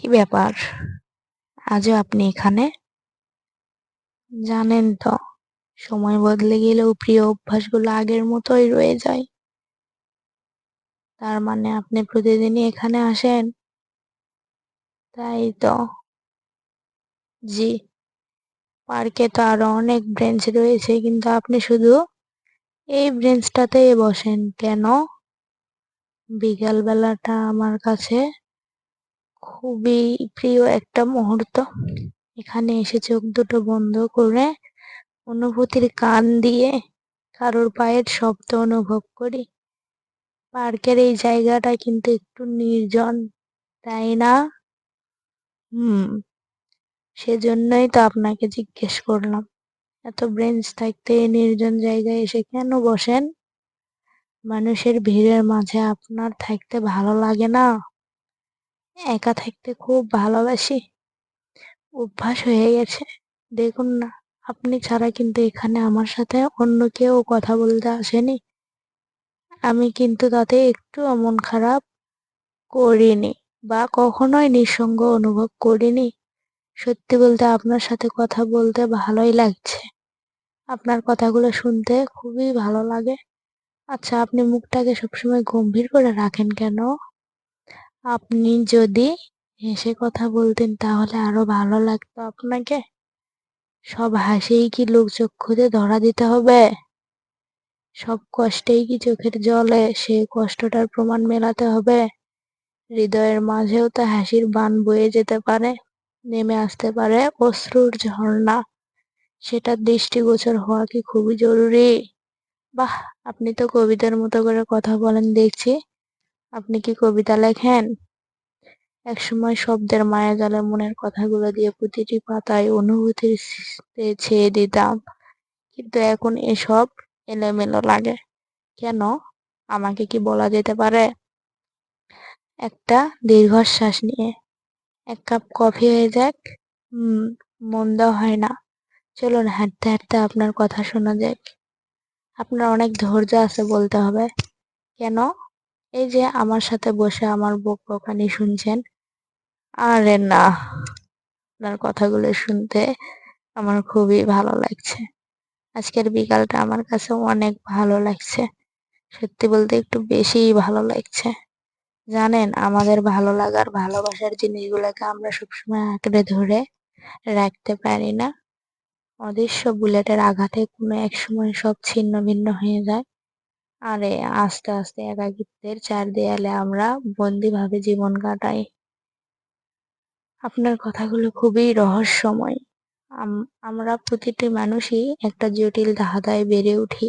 কি ব্যাপার? আজও আপনি এখানে? জানেন তো, সময় বদলে গেলেও প্রিয় অভ্যাসগুলো আগের মতোই রয়ে যায়। তার মানে আপনি প্রতিদিনই এখানে আসেন? তাই তো। জি, পার্কে তো আরও অনেক ব্রেঞ্চ রয়েছে, কিন্তু আপনি শুধু এই ব্রেঞ্চটাতেই বসেন কেন? বিকাল বেলাটা আমার কাছে খুবই প্রিয় একটা মুহূর্ত। এখানে এসে চোখ দুটো বন্ধ করে অনুভূতির কান দিয়ে কারোর পায়ের শব্দ অনুভব করি। পার্কের এই জায়গাটা কিন্তু একটু নির্জন, তাই না? হুম, সেজন্যই তো আপনাকে জিজ্ঞেস করলাম। এত ব্রেঞ্চ থাকতে নির্জন জায়গায় এসে কেন বসেন? মানুষের ভিড়ের মাঝে আপনার থাকতে ভালো লাগে না? একা থাকতে খুব ভালোবাসি। অভ্যাস হয়ে গেছে। দেখুন না, আপনি ছাড়া কিন্তু এখানে আমার সাথে অন্য কেউ কথা বলতে আসেনি। আমি কিন্তু তাতে একটু মন খারাপ করিনি বা কখনোই নিঃসঙ্গ অনুভব করিনি। সত্যি বলতে আপনার সাথে কথা বলতে ভালোই লাগছে। আপনার কথাগুলো শুনতে খুবই ভালো লাগে। আচ্ছা আপনি মুখটাকে সবসময় গম্ভীর করে রাখেন কেন? আপনি যদি হেসে কথা বলতেন তাহলে আরও ভালো লাগতো আপনাকে। সব হাসেই কি লোক চক্ষুতে ধরা দিতে হবে? সব কষ্টেই কি চোখের জলে সেই কষ্টটার প্রমাণ মেলাতে হবে? হৃদয়ের মাঝেও তো হাসির বান বয়ে যেতে পারে, নেমে আসতে পারে অশ্রুর ঝর্ণা। সেটার দৃষ্টিগোচর হওয়া কি খুবই জরুরি? বাহ, আপনি তো কবিতার মতো করে কথা বলেন, দেখছি। আপনি কি কবিতা লেখেন? একসময় শব্দের মায়া মায়াজালে মনের কথাগুলো দিয়ে প্রতিটি পাতায় অনুভূতির ছেয়ে দিতাম। কিন্তু এখন এসব এলোমেলো লাগে। কেন? আমাকে কি বলা যেতে পারে? একটা দীর্ঘশ্বাস নিয়ে। এক কাপ কফি হয়ে যাক। হুম মন্দ হয় না। চলুন হাঁটতে হাঁটতে আপনার কথা শোনা যাক। আপনার অনেক ধৈর্য আছে বলতে হবে। কেন? এই যে আমার সাথে বসে আমার বক বকানি শুনছেন। আরে না, আপনার কথাগুলো শুনতে আমার খুবই ভালো লাগছে। আজকের বিকালটা আমার কাছে অনেক ভালো লাগছে। সত্যি বলতে একটু বেশিই ভালো লাগছে। জানেন, আমাদের ভালো লাগার, ভালোবাসার জিনিসগুলোকে আমরা সবসময় আঁকড়ে ধরে রাখতে পারি না। অদৃশ্য বুলেটের আঘাতে কোনো এক সময় সব ছিন্ন ভিন্ন হয়ে যায়। আরে, আস্তে আস্তে একাকিত্বের চার দেয়ালে আমরা বন্দিভাবে জীবন কাটাই। আপনার কথাগুলো খুবই রহস্যময়। আমরা প্রতিটি মানুষই একটা জটিল ধাঁধায় বেড়ে উঠি।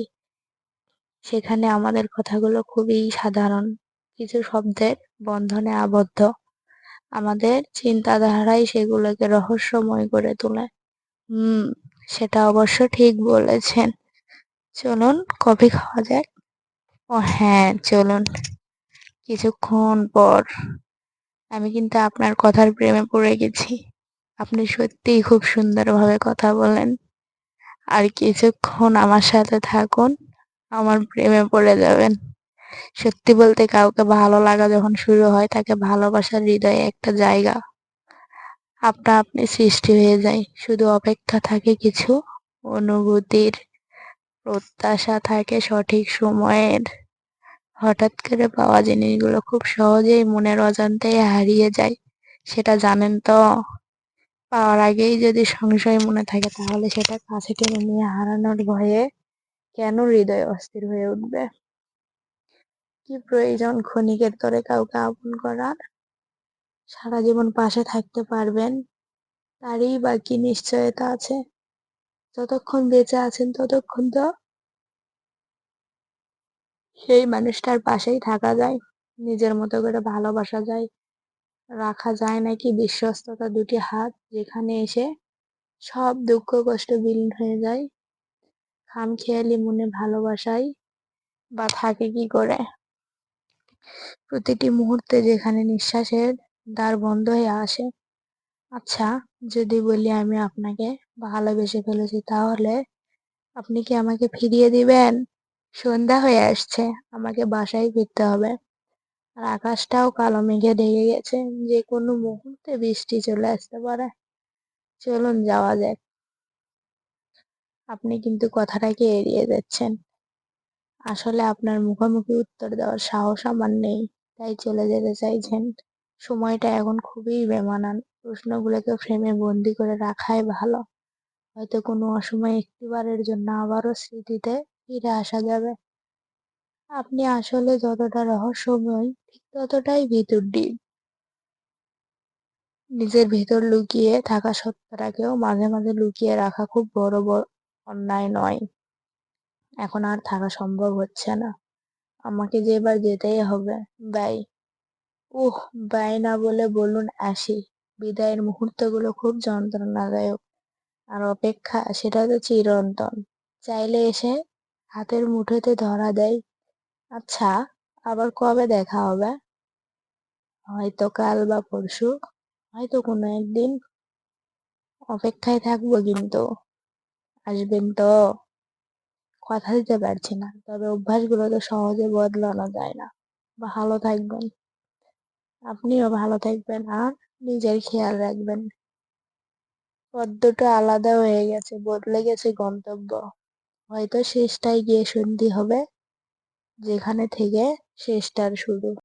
সেখানে আমাদের কথাগুলো খুবই সাধারণ, কিছু শব্দের বন্ধনে আবদ্ধ। আমাদের চিন্তাধারাই সেগুলোকে রহস্যময় করে তোলে। হুম, সেটা অবশ্য ঠিক বলেছেন। চলুন, কফি খাওয়া যাক। ও হ্যাঁ চলুন। কিছুক্ষণ পর আমি কিন্তু আপনার কথার প্রেমে পড়ে গেছি। আপনি সত্যিই খুব সুন্দরভাবে কথা বলেন। আর কিছুক্ষণ আমার সাথে থাকুন, আমার প্রেমে পড়ে যাবেন। সত্যি বলতে কাউকে ভালো লাগা যখন শুরু হয়, তাকে ভালোবাসার হৃদয়ে একটা জায়গা। আপনা আপনি সৃষ্টি হয়ে যায়। শুধু অপেক্ষা থাকে কিছু অনুভূতির প্রত্যাশা থাকে সঠিক সময়ের। হঠাৎ করে পাওয়া জিনিসগুলো খুব সহজেই মনের অজান্তেই হারিয়ে যায়, সেটা জানেন তো। পাওয়ার আগেই যদি সংশয় মনে থাকে, তাহলে সেটা কাছে টেনে নিয়ে হারানোর ভয়ে কেন হৃদয় অস্থির হয়ে উঠবে? কি প্রয়োজন ক্ষণিকের তরে কাউকে আপন করার? সারা জীবন পাশে থাকতে পারবেন, তারই বা কি নিশ্চয়তা আছে? যতক্ষণ বেঁচে আছেন ততক্ষণ তো সেই মানুষটার পাশেই থাকা যায়, নিজের মতো করে ভালোবাসা যায়, রাখা যায় নাকি বিশ্বস্ততা দুটি হাত যেখানে এসে সব দুঃখ কষ্ট বিলীন হয়ে যায়। খামখেয়ালি মনে ভালোবাসাই বা থাকে কি করে? প্রতিটি মুহূর্তে যেখানে নিঃশ্বাসের দ্বার বন্ধ হয়ে আসে আচ্ছা যদি বলি আমি আপনাকে ভালোবেসে ফেলেছি, তাহলে আপনি কি আমাকে ফিরিয়ে দিবেন? সন্ধ্যা হয়ে আসছে, আমাকে বাসায় ফিরতে হবে। আর আকাশটাও কালো মেঘে ঢেকে গেছে যে কোনো মুহূর্তে বৃষ্টি চলে আসতে পারে। চলুন, যাওয়া যাক। আপনি কিন্তু কথাটাকে এড়িয়ে যাচ্ছেন। আসলে আপনার মুখোমুখি উত্তর দেওয়ার সাহস আমার নেই, তাই চলে যেতে চাইছেন। সময়টা এখন খুবই বেমানান, প্রশ্নগুলোকে ফ্রেমে বন্দি করে রাখাই ভালো। হয়তো কোনো অসময়ে একটিবারের জন্য আবারও স্মৃতিতে ফিরে আসা যাবে। আপনি আসলে যতটা রহস্যময়, ঠিক ততটাই ভিতর ডিপ নিজের ভেতর লুকিয়ে থাকা সত্যটাকেও মাঝে মাঝে লুকিয়ে রাখা খুব বড় বড় অন্যায় নয়। এখন আর থাকা সম্ভব হচ্ছে না। আমাকে যে এবার যেতেই হবে। বাই উহ বাই না বলে বলুন আসি। বিদায়ের মুহূর্তগুলো খুব যন্ত্রণাদায়ক। আর অপেক্ষা, সেটা তো চিরন্তন। চাইলে এসে হাতের মুঠোতে ধরা দেয়। আচ্ছা আবার কবে দেখা হবে? হয়তো কাল বা পরশু, হয়তো কোনো একদিন। অপেক্ষায় থাকব কিন্তু। আসবেন তো? কথা দিতে পারছি না, তবে অভ্যাসগুলো তো সহজে বদলানো যায় না। ভালো থাকবেন। আপনিও ভালো থাকবেন আর নিজের খেয়াল রাখবেন। পদ্মটা আলাদা হয়ে গেছে, বদলে গেছে গন্তব্য। হয়তো শেষটায় গিয়ে সন্ধি হবে যেখানে থেকে শেষটার শুরু।